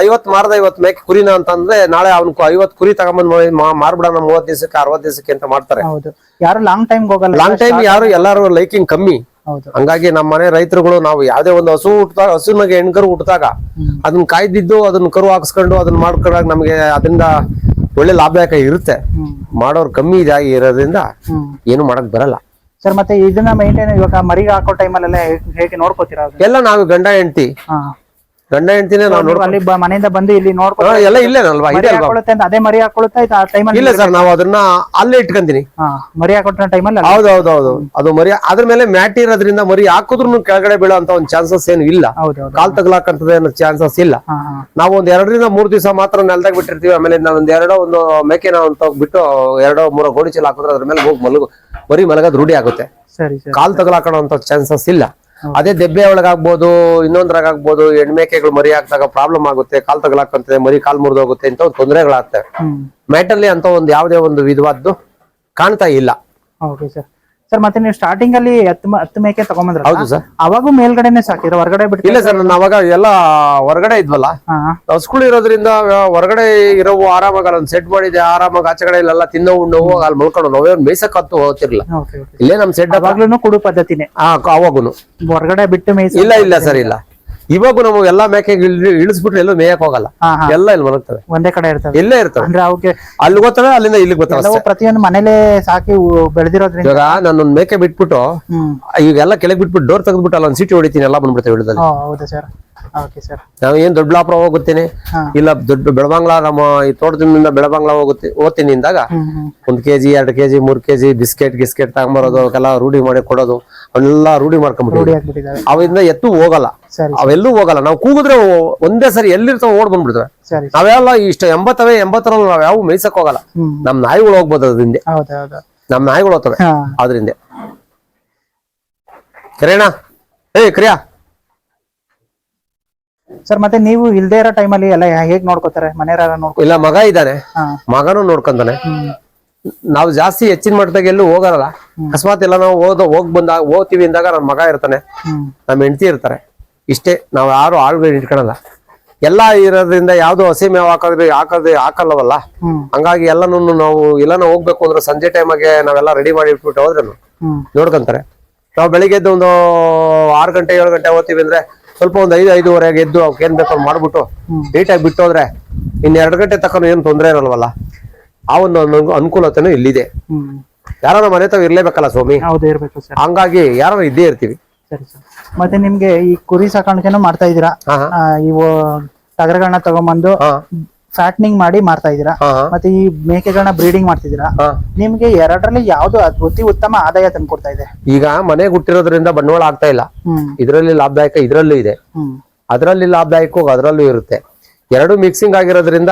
A: ಐವತ್ ಮಾರದ ಐವತ್ ಮೇಕೆ ಕುರಿನ ಅಂತಂದ್ರೆ ನಾಳೆ ಅವ್ನ ಐವತ್ ಕುರಿ ತಗೊಂಬಂದ್ ಮಾರ್ಬಿಡೋಣ ಮೂವತ್ ದಿವಸಕ್ಕೆ ಅರವತ್ ದಿವಸಕ್ಕೆ ಅಂತ ಮಾಡ್ತಾರೆ.
B: ಹೌದು. ಯಾರು ಲಾಂಗ್ ಟೈಮ್ ಹೋಗಲ್ಲ
A: ಲಾಂಗ್ ಟೈಮ್ ಯಾರು ಎಲ್ಲಾರು ಲೈಕಿಂಗ್ ಕಮ್ಮಿ. ಹಂಗಾಗಿ ನಮ್ಮ ಮನೆ ರೈತರುಗಳು ನಾವು ಯಾವ್ದೇ ಒಂದು ಹಸು ಹುಟ್ಟಿದಾಗ ಹಸುವಿನ ಹೆಣ್ಕರು ಹುಟ್ಟಿದಾಗ
B: ಹ್ಮ್.
A: ಅದನ್ನ ಕಾಯ್ದಿದ್ದು ಅದನ್ನ ಕರು ಹಾಕಸ್ಕೊಂಡು ಅದನ್ನ ಮಾಡ್ಕೊಂಡಾಗ ನಮ್ಗೆ ಅದರಿಂದ ಒಳ್ಳೆ ಲಾಭದಾಯಕ ಇರುತ್ತೆ. ಮಾಡೋರು ಕಮ್ಮಿ ಇದಾಗಿ ಇರೋದ್ರಿಂದ ಏನು ಮಾಡಕ್ ಬರಲ್ಲ.
B: ಸರ್ ಮತ್ತೆ ಇದನ್ನ ಮೇಂಟೈನ್ ಇವಾಗ ಮರಿಗೆ ಹಾಕೋ ಟೈಮಲ್ಲೆಲ್ಲ ಹೇಗೆ ನೋಡ್ಕೋತೀರಾ?
A: ಎಲ್ಲ ನಾವು ಗಂಡ ಹೆಂಡತಿ
B: ಹಾ
A: ಗಂಡ ಹೆಂಡತಿನೇ ನಾವು
B: ಅಲ್ಲಿ ಬ- ಮನೆಯಿಂದ ಬಂದು ಇಲ್ಲಿ ನೋಡ್ಕೊ
A: ಹಾ, ಎಲ್ಲ ಇಲ್ಲೇನಲ್ವಾ
B: ಮರಿ
A: ಇದೆ ಅಲ್ವಾ?
B: ಹಾಕೊಳ್ಳುತ್ತೆ ಅಂತ ಅದೇ ಮರಿ ಹಾಕೊಳ್ಳುತ್ತಾ ಆ ಟೈಮಲ್ಲಿ
A: ಇಲ್ಲ ಸರ್ ನಾವು ಅದನ್ನ ಅಲ್ಲೇ ಇಟ್ಕೊಂತೀನಿ.
B: ಹಾ ಮರಿ ಹಾಕೊಟ್ಟ ಟೈಮಲ್ಲಿ
A: ಹೌದು ಹೌದು ಹೌದು. ಅದು ಮರಿ ಅದ್ರ ಮೇಲೆ ಮ್ಯಾಟ್ ಇರೋದ್ರಿಂದ ಮರಿ ಹಾಕಿದ್ರು ಕೆಳಗಡೆ ಬೀಳುವಂತ ಅಂತ ಒಂದು ಚಾನ್ಸಸ್ ಏನು ಇಲ್ಲ. ಕಾಲ್ ತಗಲಾಕಂತದ ಏನೋ ಚಾನ್ಸಸ್ ಇಲ್ಲ.
B: ಹಾ ಹಾ.
A: ನಾವು ಒಂದ್ ಎರಡರಿಂದ ಮೂರ್ ದಿವಸ ಮಾತ್ರ ನೆಲದಾಗ ಬಿಟ್ಟಿರ್ತೀವಿ. ಆಮೇಲೆ ನಾವು ಒಂದ್ ಎರಡೋ ಒಂದು ಮೇಕೆನ ಅಂತ ಬಿಟ್ಟು ಎರಡೋ ಮೂರೋ ಗೋಣಿ ಚೀಲ ಹಾಕಿದ್ರೆ ಅದ್ರ ಮೇಲೆ ಹೋಗಿ ಮಲಗು ಮರಿ ಮಲಗೋದು ರೂಢಿ ಆಗುತ್ತೆ.
B: ಸರಿ ಸರಿ
A: ಕಾಲ್ ತಗಲಾಕೋಣ ಅಂತ ಚಾನ್ಸಸ್ ಇಲ್ಲ. ಅದೇ ದೆಬ್ಬೆ ಒಳಗಾಗ್ಬೋದು ಇನ್ನೊಂದ್ರಾಗ್ಬೋದು ಹೆಣ್ಮೇಕೆಗಳು ಮರಿ ಹಾಕಿದಾಗ ಪ್ರಾಬ್ಲಮ್ ಆಗುತ್ತೆ ಕಾಲ್ ತಗಲಾಕಂತೆ ಮರಿ ಕಾಲ್ ಮುರಿದೋಗುತ್ತೆ ಅಂತ ಒಂದು ತೊಂದರೆಗಳಾಗ್ತವೆ. ಮ್ಯಾಟರ್ಲಿ ಅಂತ ಒಂದು ಯಾವುದೇ ಒಂದು ವಿಧವಾದ್ದು ಕಾಣ್ತಾ ಇಲ್ಲ.
B: Okay sir. ಸರ್ ಮತ್ತೆ ನೀವು ಸ್ಟಾರ್ಟಿಂಗ್ ಅಲ್ಲಿ ಹತ್ತು ಹತ್ತು ಮೇಕೆ ತಗೊಂಬಂದ್ರ
A: ಹೌದು ಸರ್.
B: ಅವಾಗೂ ಮೇಲ್ಗಡೆನೆ ಸಾಕಿರೋ ಹೊರಗಡೆ ಬಿಟ್ಟು
A: ಇಲ್ಲ ಸರ್ ನಾನು ಅವಾಗ ಎಲ್ಲ ಹೊರಗಡೆ ಇದ್ವಲ್ಲ? ಹಸ್ಗಳು ಇರೋದ್ರಿಂದ ಹೊರಗಡೆ ಇರೋ ಆರಾಮಾಗಿ ಅಲ್ಲೊಂದು ಸೆಟ್ ಮಾಡಿದೆ ಆರಾಮಾಗಿ ಆಚೆ ಕಡೆ ಇಲ್ಲೆಲ್ಲ ತಿನ್ನೋ ಉಣ್ಣವು ಅಲ್ಲಿ ಮಲ್ಕೊಂಡು ನಾವೇ ಮೇಯ್ಸಕ್ ಹತ್ತು ಹೋಗ್ತಿರ್ಲಿಲ್ಲ. ಇಲ್ಲೇ ನಮ್ ಸೆಟ್
B: ಅವಾಗ್ಲೂ ಕುಡು ಪದ್ಧತಿನೇ.
A: ಅವಾಗೂ
B: ಹೊರಗಡೆ ಬಿಟ್ಟು ಮೇಯ್ಸ
A: ಇಲ್ಲ ಇಲ್ಲ ಸರ್ ಇಲ್ಲ. ಇವಾಗೂ ನಾವು ಎಲ್ಲಾ ಮೇಕೆ ಇಳಿಸ್ಬಿಟ್ರೆ ಎಲ್ಲೂ ಮೇಯಕ್ ಹೋಗಲ್ಲ. ಎಲ್ಲ ಇಲ್ಲಿ ಮಲಗ್ತವೆ.
B: ಒಂದೇ ಕಡೆ ಇರ್ತವೆ.
A: ಇಲ್ಲೇ ಇರ್ತವೆ.
B: ಅಂದ್ರೆ ಅವಕ್ಕೆ
A: ಅಲ್ಲಿ ಗೊತ್ತವೆ ಅಲ್ಲಿಂದ ಇಲ್ಲಿ ಗೊತ್ತವೆ
B: ಎಲ್ಲವೂ ಪ್ರತಿಯೊಂದು ಮನೇಲೆ ಸಾಕಿ ಬೆಳೆದಿರೋದ್ರಿಂದ.
A: ಇವಾಗ ನಾನೊಂದ್ ಮೇಕೆ ಬಿಟ್ಬಿಟ್ಟು
B: ಈಗ
A: ಎಲ್ಲ ಕೆಳಗೆ ಬಿಟ್ಬಿಟ್ಟು ಡೋರ್ ತೆಗೆದ್ಬಿಟ್ಟು ಅಲ್ಲೊಂದ್ ಸೀಟಿ ಹೊಡಿತೀನಿ ಎಲ್ಲ ಬಂದ್ಬಿಡ್ತೇವೆ
B: ಹೌದಾ ಸರ್ ಸರ್
A: ನಾವು ಏನ್ ದೊಡ್ಡಬಳ್ಳಾಪುರ ಹೋಗುತ್ತೇನೆ. ಇಲ್ಲ ದೊಡ್ಡ ಬೆಳಬಂಗ್ಲಾ ನಮ್ಮ ಈ ತೋಟದಿಂದ ಬೆಳಬಂಗ್ಲಾ ಹೋಗುತ್ತೆ ಓದ್ತೀನಿ
B: ಹ್ಮ್
A: ಒಂದ್ ಕೆಜಿ ಎರಡ್ ಕೆಜಿ ಮೂರ್ ಕೆಜಿ ಬಿಸ್ಕೆಟ್ ಗಿಸ್ಕೆಟ್ ತಗೊಂಬರೋದು ಅವಕ್ಕೆಲ್ಲ ರೂಢಿ ಮಾಡಿ ಕೊಡೋದು ಅವನ್ನೆಲ್ಲ ರೂಢಿ ಮಾಡ್ಕೊಂಡ್ಬಿಟ್ಟು
B: ಅವರಿಂದ
A: ಅವಿಂದ ಎತ್ತು ಹೋಗಲ್ಲ. ಅವೆಲ್ಲೂ ಹೋಗಲ್ಲ. ನಾವು ಕೂಗಿದ್ರೆ ಒಂದೇ ಸರಿ ಎಲ್ಲಿರ್ತಾವ ಓಡ್ ಬಂದ್ಬಿಡ್ತವೆ. ನಾವೆಲ್ಲ ಇಷ್ಟ ಎಂಬತ್ತವೆ ಎಂಬತ್ತರಲ್ಲಿ ನಾವ್ ಯಾವ ಮೇಯ್ಸಕ್ ಹೋಗಲ್ಲ. ನಮ್ ನಾಯಿಗಳು ಹೋಗ್ಬೋದು ಅದ್ರಿಂದ. ನಮ್ ನಾಯಿಗಳು ಹೋಗ್ತವೆ ಅದ್ರಿಂದ ಕರೇಣ ಏ ಕ್ರಿಯಾ.
B: ಸರ್ ಮತ್ತೆ ನೀವು ಇಲ್ದೇ ಇರೋ ಟೈಮಲ್ಲಿ ಎಲ್ಲ ಹೇಗ್ ನೋಡ್ಕೋತಾರೆ? ಮನೆಯವರ ನೋಡ್ಕೊ
A: ಇಲ್ಲ ಮಗ ಇದ್ದಾನೆ.
B: ಹಾ.
A: ಮಗನೂ ನೋಡ್ಕೊಂತಾನೆ. ನಾವು ಜಾಸ್ತಿ ಹೆಚ್ಚಿನ ಮಟ್ಟದಾಗ ಎಲ್ಲೂ ಹೋಗಲ್ಲ. ಅಕಸ್ಮಾತ್ ಎಲ್ಲ ನಾವು ಹೋದ ಹೋಗ್ ಬಂದಾಗ ಹೋಗ್ತೀವಿ ಅಂದಾಗ ನನ್ನ ಮಗ ಇರ್ತಾನೆ. ನಮ್ಮ ಹೆಂಡತಿ ಇರ್ತಾರೆ. ಇಷ್ಟೇ ನಾವು ಯಾರು ಆಳುಗಳು ಇಟ್ಕೊಳಲ್ಲ. ಎಲ್ಲ ಇರೋದ್ರಿಂದ ಯಾವ್ದು ಹಸಿ ಮೇವು ಹಾಕೋದ್ರೆ ಹಾಕೋದು ಹಾಕಲ್ಲವಲ್ಲ? ಹಂಗಾಗಿ ಎಲ್ಲನೂ ನಾವು ಎಲ್ಲಾನ ಹೋಗ್ಬೇಕು ಅಂದ್ರೆ ಸಂಜೆ ಟೈಮಾಗೆ ನಾವೆಲ್ಲ ರೆಡಿ ಮಾಡಿ ಇಟ್ಬಿಟ್ಟು ಹೋದ್ರೆ ನೋಡ್ಕೊಂತಾರೆ. ನಾವು ಬೆಳಿಗ್ಗೆ ಎದ್ದು ಒಂದು ಆರು ಗಂಟೆ ಏಳು ಗಂಟೆ ಹೋಗ್ತೀವಿ ಅಂದ್ರೆ ಸ್ವಲ್ಪ ಒಂದು ಐದು ಐದುವರೆಗೆ ಎದ್ದು ಅವ್ಕೆ ಏನ್ ಬೇಕೋ ಮಾಡ್ಬಿಟ್ಟು. ನೀಟಾಗಿ ಬಿಟ್ಟು ಹೋದ್ರೆ ಇನ್ನು ಎರಡು ಗಂಟೆ ತಕ್ಕ ಏನು ತೊಂದರೆ ಇರಲ್ವಲ್ಲ? ಆ ಒಂದು ಅನು- ಅನುಕೂಲತೆನೂ ಇಲ್ಲಿದೆ. ಯಾರು ಯಾರೋ ಮನೆ ತಾವ್ ಇರ್ಲೇಬೇಕಲ್ಲ ಸ್ವಾಮಿ?
B: ಹೌದು ಇರ್ಬೇಕು ಸರ್.
A: ಹಂಗಾಗಿ ಯಾರು ಇದ್ದೇ ಇರ್ತೀವಿ.
B: ಸರಿ ಸರ್. ಮತ್ತೆ ನಿಮ್ಗೆ ಈ ಕುರಿ ಸಾಕಾಣಿಕೆನೂ ಮಾಡ್ತಾ ಇದೀರಾ
A: ಹಾ ಹಾ.
B: ಆ, ಇವು ಟಗರಗಳನ್ನ ತಗೊಂಬಂದು
A: ಹಾ.
B: ಫ್ಯಾಟ್ನಿಂಗ್ ಮಾಡಿ ಮಾರ್ತಾ
A: ಹಾ ಹಾ.
B: ಮತ್ತೆ ಈ ಮೇಕೆಗಳನ್ನ ಬ್ರೀಡಿಂಗ್ ಮಾಡ್ತಿದ್ದೀರಾ? ನಿಮ್ಗೆ ಎರಡರಲ್ಲಿ ಯಾವ್ದು ಅತಿ ಉತ್ತಮ ಆದಾಯ ತಂದ್ಕೊಡ್ತಾ ಇದೆ?
A: ಈಗ ಮನೆಗೆ ಹುಟ್ಟಿರೋದ್ರಿಂದ ಬಂಡವಾಳ ಆಗ್ತಾ ಇಲ್ಲ. ಇದರಲ್ಲಿ ಲಾಭದಾಯಕ ಇದರಲ್ಲೂ ಇದೆ. ಅದರಲ್ಲಿ ಲಾಭದಾಯಕ ಅದರಲ್ಲೂ ಇರುತ್ತೆ. ಎರಡು ಮಿಕ್ಸಿಂಗ್ ಆಗಿರೋದ್ರಿಂದ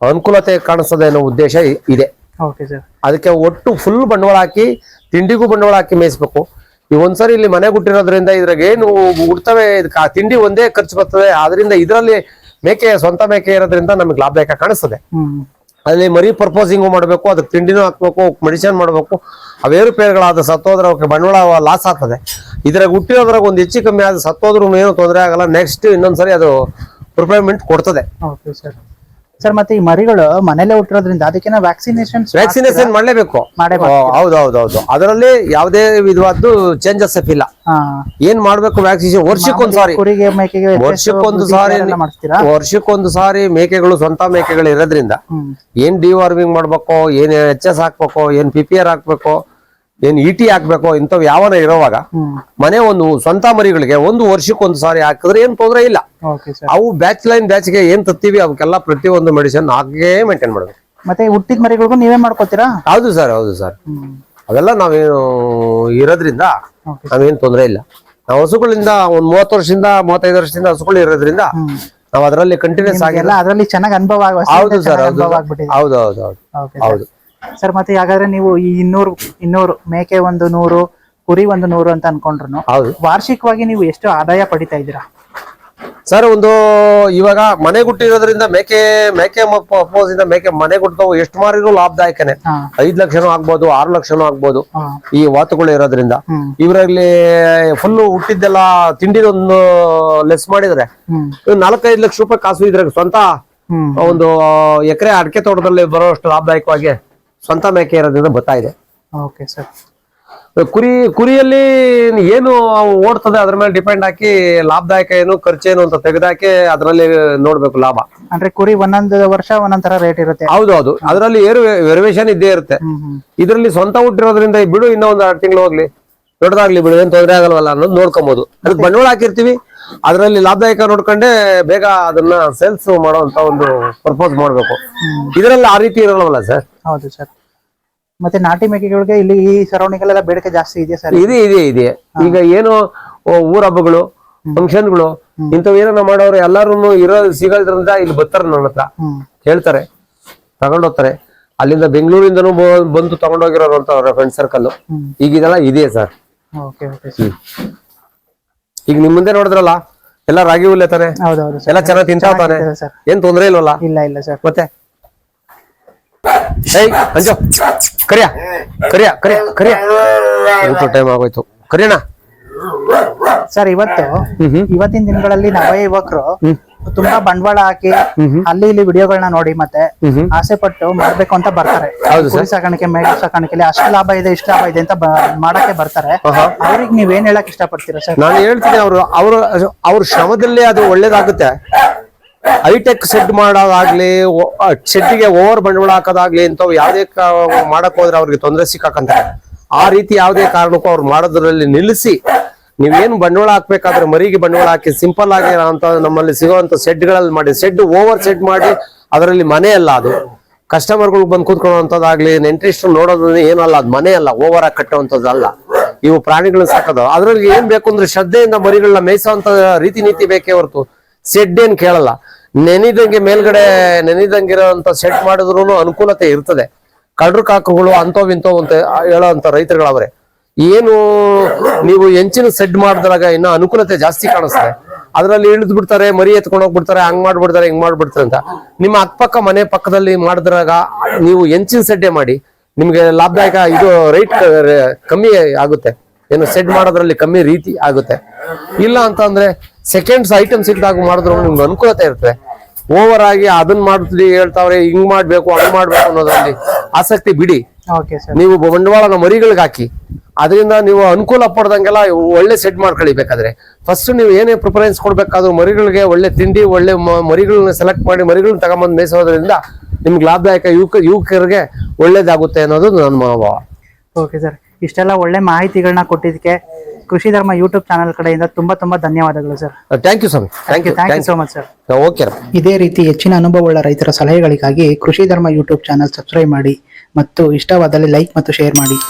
A: ಅನುಕೂಲತೆ ಕಾಣಿಸ್ತದೆ ಅನ್ನೋ ಉದ್ದೇಶ ಇದೆ. ಅದಕ್ಕೆ ಒಟ್ಟು ಫುಲ್ ಬಂಡವಾಳ ಹಾಕಿ ತಿಂಡಿಗೂ ಬಂಡವಾಳ ಹಾಕಿ ಮೇಯಿಸ್ಬೇಕು. ಈ ಒಂದ್ಸರಿ ಇಲ್ಲಿ ಮನೆ ಹುಟ್ಟಿರೋದ್ರಿಂದ ಇದ್ರಾಗ ಏನು ಹುಡ್ತವೆ ತಿಂಡಿ ಒಂದೇ ಖರ್ಚು ಬರ್ತದೆ. ಆದ್ರಿಂದ ಇದರಲ್ಲಿ ಮೇಕೆ ಸ್ವಂತ ಮೇಕೆ ಇರೋದ್ರಿಂದ ನಮಗೆ ಲಾಭದಾಯಕ ಕಾಣಿಸ್ತದೆ. ಅಲ್ಲಿ ಮರಿ ಪರ್ಪೋಸಿಂಗು ಮಾಡಬೇಕು ಅದಕ್ಕೆ ತಿಂಡಿನೂ ಹಾಕ್ಬೇಕು ಮೆಡಿಸಿನ್ ಮಾಡಬೇಕು. ಅವೇರು ಪೇರುಗಳಾದ ಸತ್ತೋದ್ರೆ ಅವಕ್ಕೆ ಬಂಡವಾಳ ಲಾಸ್ ಆಗ್ತದೆ. ಇದ್ರಾಗ ಹುಟ್ಟಿರೋದ್ರಾಗ ಒಂದು ಹೆಚ್ಚು ಕಮ್ಮಿ ಆದ ಸತ್ತೋದ್ರೂ ಏನು ತೊಂದರೆ ಆಗಲ್ಲ. ನೆಕ್ಸ್ಟ್ ಇನ್ನೊಂದ್ಸರಿ ಅದು ಪ್ರಿಪೇರ್ಮೆಂಟ್ ಕೊಡ್ತದೆ.
B: ಓಕೆ ಸರ್ ಮತ್ತೆ ಈ ಮರಿಗಳು ಮನೇಲೆ ಹುಟ್ಟಿರೋದ್ರಿಂದ ಅದಕ್ಕೆ ವ್ಯಾಕ್ಸಿನೇಷನ್
A: ವ್ಯಾಕ್ಸಿನೇಷನ್ ಮಾಡಲೇಬೇಕು. ಹೌದು ಹೌದು ಹೌದು. ಅದರಲ್ಲಿ ಯಾವುದೇ ವಿಧವಾದ್ದು ಚೇಂಜಸ್ ಇಲ್ಲ ಏನ್ ಮಾಡ್ಬೇಕು ವ್ಯಾಕ್ಸಿನೇಷನ್ ವರ್ಷಕ್ಕೊಂದ್ ಸಾರಿ
B: ಕುರಿಗೆ ಮೇಕೆಗೆ
A: ವರ್ಷಕ್ಕೊಂದು ಸಾರಿ
B: ಮಾಡ್ತೀರಾ?
A: ವರ್ಷಕ್ಕೊಂದು ಸಾರಿ ಮೇಕೆಗಳು ಸ್ವಂತ ಮೇಕೆಗಳು ಇರೋದ್ರಿಂದ ಏನ್ ಡಿವಾರ್ಮಿಂಗ್ ಮಾಡ್ಬೇಕು ಏನ್ ಎಚ್ ಎಸ್ ಹಾಕ್ಬೇಕು ಏನ್ ಪಿಪಿಆರ್ ಪಿ ಆರ್ ಹಾಕ್ಬೇಕು ಏನ್ ಟಿ ಹಾಕ್ಬೇಕು ಇಂಥವ್ ಯಾವನ ಇರೋವಾಗ ಮನೆ ಒಂದು ಸ್ವಂತ ಮರಿಗಳಿಗೆ ಒಂದು ವರ್ಷಕ್ಕೊಂದು ಸಾರಿ ಹಾಕಿದ್ರೆ ಏನ್ ತೊಂದರೆ ಇಲ್ಲ. ಅವು ಬ್ಯಾಚ್ ಲೈನ್ ಬ್ಯಾಚ್ಗೆ ಏನ್ ತತ್ತೀವಿ ಅವಕ್ಕೆಲ್ಲ ಪ್ರತಿಯೊಂದು ಮೆಡಿಸಿನ್ ಹಾಕೇ ಮೇಂಟೈನ್ ಮಾಡಬೇಕು.
B: ಮತ್ತೆ ಹುಟ್ಟಿದ ಮರಿಗಳಿಗೂ ನೀವೇ ಮಾಡ್ಕೋತೀರಾ?
A: ಹೌದು ಸರ್ ಹೌದು ಸರ್ ಅವೆಲ್ಲ ನಾವೇನು ಇರೋದ್ರಿಂದ ನಾವೇನ್ ತೊಂದ್ರೆ ಇಲ್ಲ. ನಾವು ಹಸುಗಳಿಂದ ಒಂದ್ ಮೂವತ್ತು ವರ್ಷದಿಂದ ಮೂವತ್ತೈದು ವರ್ಷದಿಂದ ಹಸುಗಳು ಇರೋದ್ರಿಂದ ನಾವು ಅದರಲ್ಲಿ ಕಂಟಿನ್ಯೂಸ್
B: ಆಗಿಲ್ಲ ಅದರಲ್ಲಿ ಚೆನ್ನಾಗಿ ಅನುಭವ
A: ಹೌದು ಸರ್ ಹೌದು ಹೌದು ಹೌದು ಹೌದು.
B: ಸರ್ ಮತ್ತೆ ಹಾಗಾದ್ರೆ ನೀವು ಈ ಇನ್ನೂರು ಇನ್ನೂರು ಮೇಕೆ ಒಂದು ನೂರು ಕುರಿ ಒಂದು ನೂರು ಅಂತ ಅನ್ಕೊಂಡ್ರು
A: ಹೌದು.
B: ವಾರ್ಷಿಕವಾಗಿ ನೀವು ಎಷ್ಟು ಆದಾಯ ಪಡಿತಾ ಇದ್ದೀರಾ?
A: ಸರ್ ಒಂದು ಇವಾಗ ಮನೆ ಗುಟ್ಟಿರೋದ್ರಿಂದ ಮೇಕೆ ಮೇಕೆ ಅಪೋಸ್ ಇಂದ ಮೇಕೆ ಮನೆ ಗುಟ್ಟವು ಎಷ್ಟು ಮಾರಿದ್ರು ಲಾಭದಾಯಕನೇ. ಐದ್ ಲಕ್ಷನೂ ಆಗ್ಬೋದು ಆರು ಲಕ್ಷನೂ ಆಗ್ಬೋದು ಈ ವಾತುಗಳು ಇರೋದ್ರಿಂದ. ಇವರಲ್ಲಿ ಫುಲ್ ಹುಟ್ಟಿದ್ದೆಲ್ಲ ತಿಂಡಿದೊಂದು ಲೆಸ್ ಮಾಡಿದ್ರೆ ನಾಲ್ಕೈದು ಲಕ್ಷ ರೂಪಾಯಿ ಕಾಸು ಇದ್ರೆ ಸ್ವಂತ ಒಂದು ಎಕರೆ ಅಡಿಕೆ ತೋಟದಲ್ಲಿ ಬರೋಷ್ಟು ಲಾಭದಾಯಕವಾಗಿ ಸ್ವಂತ ಮೇಕೆ ಇರೋದ್ರಿಂದ ಬರ್ತಾ ಇದೆ.
B: ಓಕೆ ಸರ್
A: ಕುರಿ ಕುರಿಯಲ್ಲಿ ಏನು ಓಡ್ತದೆ ಅದ್ರ ಮೇಲೆ ಡಿಪೆಂಡ್ ಹಾಕಿ ಲಾಭದಾಯಕ ಏನು ಖರ್ಚೇನು ಅಂತ ತೆಗೆದಾಕಿ ಅದರಲ್ಲಿ ನೋಡ್ಬೇಕು ಲಾಭ.
B: ಅಂದ್ರೆ ಕುರಿ ಒಂದೊಂದು ವರ್ಷ ಒಂದೊಂದ್ ತರ ರೇಟ್ ಇರುತ್ತೆ.
A: ಹೌದು ಹೌದು ಅದರಲ್ಲಿ ಏರು ವೆರಿವೇಶನ್ ಇದ್ದೇ ಇರುತ್ತೆ. ಇದರಲ್ಲಿ ಸ್ವಂತ ಹುಟ್ಟಿರೋದ್ರಿಂದ ಬಿಡು ಇನ್ನೂ ಒಂದು ಎರಡು ತಿಂಗಳು ಹೋಗ್ಲಿ. ದೊಡ್ಡದಾಗ್ಲಿ ಬಿಡು ಏನ್ ತೊಂದರೆ ಆಗಲ್ವಲ್ಲ ಅನ್ನೋದು ನೋಡ್ಕೊಬಹುದು ಅದಕ್ಕೆ ಬಂಡವಾಳ ಹಾಕಿರ್ತೀವಿ. ಅದರಲ್ಲಿ ಲಾಭದಾಯಕ ನೋಡ್ಕೊಂಡೆ ಬೇಗ ಅದನ್ನ ಸೇಲ್ಸ್ ಮಾಡುವಂತ ಒಂದು ಪರ್ಪೋಸ್ ಮಾಡ್ಬೇಕು. ಇದರಲ್ಲಿ ಆ ರೀತಿ ಇರಲ್ವಲ್ಲ ಸರ್
B: ಹೌದು ಸರ್ ಮತ್ತೆ ನಾಟಿ ಮೇಕೆಗಳಿಗೆ ಇಲ್ಲಿ ಈ ಸರೌಂಡಿಂಗ್ ಅಲ್ಲೆಲ್ಲ ಬೇಡಿಕೆ ಜಾಸ್ತಿ ಇದೆ ಸರ್
A: ಇದೆ ಇದೆ ಇದೆ. ಈಗ ಏನು ಊರ ಹಬ್ಬಗಳು ಫಂಕ್ಷನ್ಗಳು ಇಂಥವ್ ಏನನ್ನ ಮಾಡೋರು ಎಲ್ಲಾರು ಇರೋ ಸಿಗೋದ್ರಿಂದ ಇಲ್ಲಿ ಬರ್ತಾರೆ ನನ್ನ ಹತ್ರ. ಹೇಳ್ತಾರೆ ತಗೊಂಡೋಗ್ತಾರೆ. ಅಲ್ಲಿಂದ ಬೆಂಗಳೂರಿಂದನೂ ಬ- ಬಂದು ತಗೊಂಡೋಗಿರೋರು ಅಂತ ಅವರ ಫ್ರೆಂಡ್ ಸರ್ಕಲ್ ಈಗ ಇದೆಲ್ಲ ಇದೆ ಸರ್ ಈಗ ನಿಮ್ ಮುಂದೆ ನೋಡಿದ್ರಲ್ಲ ಎಲ್ಲ ರಾಗಿ ಹುಲ್ಲೆ ತಾನೆ? ಎಲ್ಲ ಚೆನ್ನಾಗಿ
B: ಸರ್
A: ಏನ್ ತೊಂದ್ರೆ ಇಲ್ವಲ್ಲ?
B: ಇಲ್ಲ ಇಲ್ಲ ಸರ್
A: ಮತ್ತೆ? ಏಯ್ ಅಂಜು. ಕರಿಯ ಕರಿಯ ಕರಿಯ ಕರಿಯ. ಇವತ್ತು ಟೈಮ್ ಆಗೋಯ್ತು. ಕರಿಯಣ
B: ಸರ್ ಇವತ್ತು ಇವತ್ತಿನ ದಿನಗಳಲ್ಲಿ ನವ ಯುವಕರು ತುಂಬಾ ಬಂಡವಾಳ ಹಾಕಿ ಅಲ್ಲಿ ಇಲ್ಲಿ ವಿಡಿಯೋಗಳನ್ನ ನೋಡಿ ಮತ್ತೆ ಆಸೆ ಪಟ್ಟು ಮಾಡ್ಬೇಕು ಅಂತ ಬರ್ತಾರೆ. ಕುರಿ ಸಾಕಾಣಿಕೆ ಮೇಕೆ ಸಾಕಾಣಿಕೆಲಿ ಅಷ್ಟು ಲಾಭ ಇದೆ ಇಷ್ಟು ಲಾಭ ಇದೆ ಅಂತ ಮಾಡಕ್ಕೆ ಬರ್ತಾರೆ. ಅವ್ರಿಗೆ ನೀವ್ ಏನ್ ಹೇಳಕ್ ಇಷ್ಟಪಡ್ತೀರಾ ಸರ್?
A: ನಾನು ಹೇಳ್ತೀನಿ ಅವರು ಅವರು ಅವ್ರ ಶ್ರಮದಲ್ಲೇ ಅದು ಒಳ್ಳೇದಾಗುತ್ತೆ. ಹೈಟೆಕ್ ಸೆಡ್ ಮಾಡೋದಾಗ್ಲಿ ಶೆಡ್ಗೆ ಓವರ್ ಬಂಡವಾಳ ಹಾಕೋದಾಗ್ಲಿ ಇಂಥವು ಯಾವುದೇ ಮಾಡಕ್ ಹೋದ್ರೆ ಅವ್ರಿಗೆ ತೊಂದರೆ ಸಿಕ್ಕಾಕಂತಾರೆ. ಆ ರೀತಿ ಯಾವುದೇ ಕಾರಣಕ್ಕೂ ಅವ್ರು ಮಾಡೋದ್ರಲ್ಲಿ ನಿಲ್ಲಿಸಿ, ನೀವೇನು ಬಂಡವಾಳ ಹಾಕ್ಬೇಕಾದ್ರೆ ಮರಿಗೆ ಬಂಡವಾಳ ಹಾಕಿ, ಸಿಂಪಲ್ ಆಗಿ ಅಂತ ನಮ್ಮಲ್ಲಿ ಸಿಗುವಂತ ಸೆಡ್ಗಳಲ್ಲಿ ಮಾಡಿ, ಸೆಡ್ ಓವರ್ ಸೆಡ್ ಮಾಡಿ ಅದರಲ್ಲಿ ಮನೆ ಅಲ್ಲ ಅದು. ಕಸ್ಟಮರ್ಗಳು ಬಂದು ಕೂತ್ಕೊಳ್ಳುವಂಥದ್ದಾಗ್ಲಿ ನೆಂಟ್ರಿಸ್ಟ್ ನೋಡೋದು ಏನಲ್ಲ ಅದು ಮನೆ ಅಲ್ಲ, ಓವರ್ ಆಗಿ ಕಟ್ಟುವಂಥದ್ದು ಅಲ್ಲ. ಇವು ಪ್ರಾಣಿಗಳನ್ನ ಸಾಕೋದು. ಅದ್ರಲ್ಲಿ ಏನ್ ಬೇಕು ಅಂದ್ರೆ ಶ್ರದ್ಧೆಯಿಂದ ಮರಿಗಳನ್ನ ಮೇಯಿಸುವಂತ ರೀತಿ ನೀತಿ ಬೇಕೇ ಹೊರತು. ಸೆಡ್ ಏನ್ ಕೇಳಲ್ಲ. ನೆನಿದಂಗೆ ಮೇಲ್ಗಡೆ ನೆನಿದಂಗಿರೋಂತ ಸೆಟ್ ಮಾಡಿದ್ರು ಅನುಕೂಲತೆ ಇರ್ತದೆ. ಕಡ್ರು ಕಾಕುಗಳು ಅಂತೋ ಇಂಥವ್ ಅಂತ ಹೇಳೋಂತ ರೈತರುಗಳವ್ರೆ, ಏನು ನೀವು ಹೆಂಚಿನ ಸೆಡ್ ಮಾಡಿದಾಗ ಇನ್ನ ಅನುಕೂಲತೆ ಜಾಸ್ತಿ ಕಾಣಿಸ್ತದೆ. ಅದರಲ್ಲಿ ಇಳಿದು ಬಿಡ್ತಾರೆ ಮರಿ ಎತ್ಕೊಂಡು ಹೋಗ್ಬಿಡ್ತಾರೆ, ಹಂಗ್ ಮಾಡ್ಬಿಡ್ತಾರೆ, ಹಿಂಗ್ ಮಾಡ್ಬಿಡ್ತಾರೆ ಅಂತ. ನಿಮ್ಮ ಅಕ್ಕಪಕ್ಕ ಮನೆ ಪಕ್ಕದಲ್ಲಿ ಮಾಡಿದ್ರಾಗ ನೀವು ಹೆಂಚಿನ ಸೆಡ್ಡೆ ಮಾಡಿ, ನಿಮ್ಗೆ ಲಾಭದಾಯಕ ಇದು ರೈಟ್ ಕಮ್ಮಿ ಆಗುತ್ತೆ. ಏನು ಸೆಡ್ ಮಾಡೋದ್ರಲ್ಲಿ ಕಮ್ಮಿ ರೀತಿ ಆಗುತ್ತೆ. ಇಲ್ಲ ಅಂತಂದ್ರೆ ಸೆಕೆಂಡ್ಸ್ ಐಟಮ್ ಸಿಕ್ಕಿದಾಗ ಮಾಡಿದ್ರು ನಿಮ್ಗೆ ಅನುಕೂಲತೆ ಇರುತ್ತೆ. ಓವರ್ ಆಗಿ ಅದನ್ನ ಮಾಡ್ತೀವಿ ಹೇಳ್ತಾವ್ರೆ ಹಿಂಗ್ ಮಾಡ್ಬೇಕು ಹಂಗ್ ಮಾಡ್ಬೇಕು ಅನ್ನೋದ್ರಲ್ಲಿ ಆಸಕ್ತಿ ಬಿಡಿ.
B: ಓಕೆ ಸರ್
A: ನೀವು ಬಂಡವಾಳನ ಮರಿಗಳಿಗೆ ಹಾಕಿ. ಅದರಿಂದ ನೀವು ಅನುಕೂಲ ಪಡ್ದಂಗೆಲ್ಲ ಒಳ್ಳೆ ಸೆಟ್ ಮಾಡ್ಕೊಳ್ಳಿ ಬೇಕಾದ್ರೆ ಫಸ್ಟ್ ನೀವು ಏನೇ ಪ್ರಿಫರೆನ್ಸ್ ಕೊಡ್ಬೇಕಾದ್ರೂ ಮರಿಗಳಿಗೆ ಒಳ್ಳೆ ತಿಂಡಿ ಒಳ್ಳೆ ಮರಿಗಳನ್ನ ಸೆಲೆಕ್ಟ್ ಮಾಡಿ ಮರಿಗಳನ್ನ ತಗೊಂಬಂದು ಮೇಯಿಸೋದ್ರಿಂದ ನಿಮ್ಗೆ ಲಾಭದಾಯಕ ಯುವಕ ಯುವಕರಿಗೆ ಒಳ್ಳೇದಾಗುತ್ತೆ ಅನ್ನೋದು ನನ್ನ ಮನೋಭಾವ.
B: ಓಕೆ ಸರ್ ಇಷ್ಟೆಲ್ಲ ಒಳ್ಳೆ ಮಾಹಿತಿಗಳನ್ನ ಕೊಟ್ಟಿದ್ದಕ್ಕೆ ಕೃಷಿ ಧರ್ಮ ಯೂಟ್ಯೂಬ್ ಚಾನಲ್ ಕಡೆಯಿಂದ ತುಂಬಾ ತುಂಬಾ ಧನ್ಯವಾದಗಳು sir
A: thank you sir thank you
B: thank you so much sir
A: okay
B: ಇದೇ ರೀತಿ ಹೆಚ್ಚಿನ ಅನುಭವವುಳ್ಳ ರೈತರ ಸಲಹೆಗಳಿಗಾಗಿ ಕೃಷಿ ಧರ್ಮ ಯೂಟ್ಯೂಬ್ ಚಾನಲ್ ಸಬ್ಸ್ಕ್ರೈಬ್ ಮಾಡಿ ಮತ್ತು ಇಷ್ಟವಾದಲ್ಲಿ ಲೈಕ್ ಮತ್ತು ಶೇರ್ ಮಾಡಿ.